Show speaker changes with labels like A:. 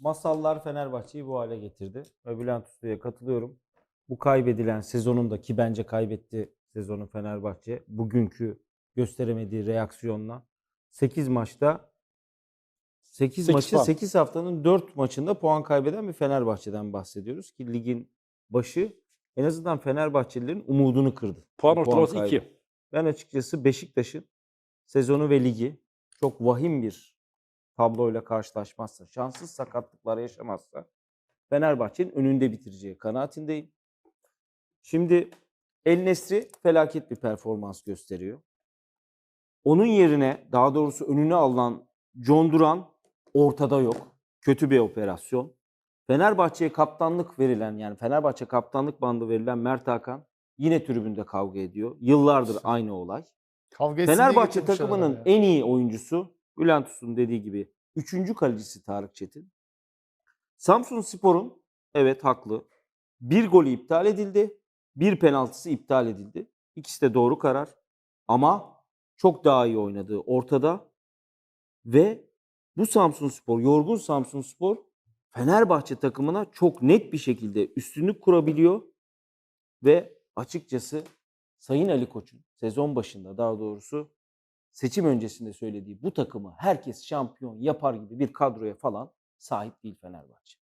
A: masallar Fenerbahçe'yi bu hale getirdi. Ve Bülent Usta'ya katılıyorum. Bu kaybedilen sezonun da ki bence kaybetti sezonu Fenerbahçe. Bugünkü gösteremediği reaksiyonla 8 maçta 8
B: Sekiz
A: maçı
B: puan.
A: 8 haftanın 4 maçında puan kaybeden bir Fenerbahçe'den bahsediyoruz ki ligin başı en azından Fenerbahçelilerin umudunu kırdı.
B: Puan ortalaması
A: kaybı.
B: 2.
A: Ben açıkçası Beşiktaş'ın sezonu ve ligi çok vahim bir tabloyla karşılaşmazsa, şanssız sakatlıklar yaşamazsa Fenerbahçe'nin önünde bitireceği kanaatindeyim. Şimdi El Nesri felaket bir performans gösteriyor. Onun yerine daha doğrusu önüne alınan John Duran ortada yok. Kötü bir operasyon. Fenerbahçe'ye kaptanlık verilen yani Fenerbahçe kaptanlık bandı verilen Mert Hakan yine tribünde kavga ediyor. Yıllardır aynı olay.
C: Kavga
A: Fenerbahçe takımının en iyi oyuncusu Bülent Uslu'nun dediği gibi 3. kalecisi Tarık Çetin. Samsun Spor'un evet haklı. Bir golü iptal edildi. Bir penaltısı iptal edildi. İkisi de doğru karar. Ama çok daha iyi oynadığı ortada. Ve bu Samsun Spor, yorgun Samsun Spor Fenerbahçe takımına çok net bir şekilde üstünlük kurabiliyor. Ve açıkçası Sayın Ali Koç'un sezon başında daha doğrusu seçim öncesinde söylediği bu takımı herkes şampiyon yapar gibi bir kadroya falan sahip değil Fenerbahçe.